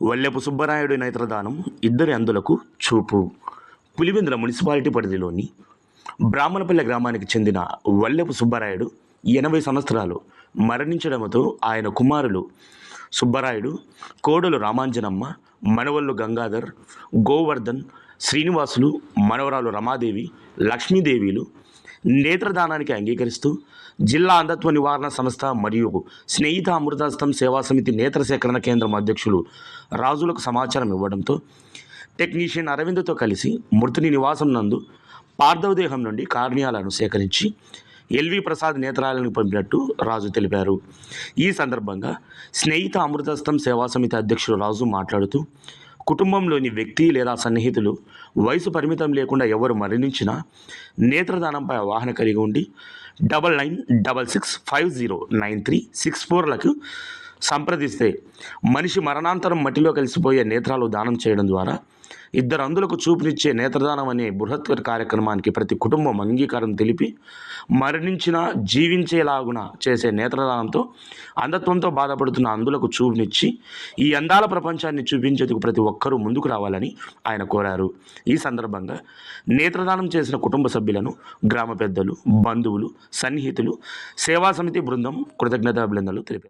వల్లెపు సుబ్బరాయుడు నేత్రదానం ఇద్దరి అందులకు చూపు. పులివెందుల మున్సిపాలిటీ పరిధిలోని బ్రాహ్మణపల్లె గ్రామానికి చెందిన వల్లెపు సుబ్బరాయుడు ఎనభై సంవత్సరాలు మరణించడంతో ఆయన కుమారులు సుబ్బరాయుడు కోడలు రామాంజనమ్మ మనవళ్ళు గంగాధర్ గోవర్ధన్ శ్రీనివాసులు మనవరాలు రమాదేవి లక్ష్మీదేవిలు నేత్రదానానికి అంగీకరిస్తూ జిల్లా అంధత్వ నివారణ సంస్థ మరియు స్నేహిత అమృతాస్తం సేవా సమితి నేత్ర సేకరణ కేంద్రం అధ్యక్షులు రాజులకు సమాచారం ఇవ్వడంతో టెక్నీషియన్ అరవింద్తో కలిసి మృతుని నివాసం నందు పార్థవదేహం నుండి కార్నియాలను సేకరించి ఎల్వి ప్రసాద్ నేత్రాలను పంపినట్టు రాజు తెలిపారు. ఈ సందర్భంగా స్నేహిత అమృతస్థం సేవా సమితి అధ్యక్షుడు రాజు మాట్లాడుతూ కుటుంబంలోని వ్యక్తి లేదా సన్నిహితులు వయసు పరిమితం లేకుండా ఎవరు మరణించినా నేత్రదానంపై అవగాహన కలిగి ఉండి double nine double six five zero nine three six ఫోర్లకు సంప్రదిస్తే మనిషి మరణాంతరం మట్టిలో కలిసిపోయే నేత్రాలు దానం చేయడం ద్వారా ఇద్దరు అందులకు చూపునిచ్చే నేత్రదానం అనే బృహత్కర కార్యక్రమానికి ప్రతి కుటుంబం అంగీకారం తెలిపి మరణించిన జీవించేలాగున చేసే నేత్రదానంతో అంధత్వంతో బాధపడుతున్న అందులకు చూపునిచ్చి ఈ అందాల ప్రపంచాన్ని చూపించేందుకు ప్రతి ఒక్కరూ ముందుకు రావాలని ఆయన కోరారు. ఈ సందర్భంగా నేత్రదానం చేసిన కుటుంబ సభ్యులను గ్రామ పెద్దలు బంధువులు సన్నిహితులు సేవా సమితి బృందం కృతజ్ఞతాభినందనలు తెలిపారు.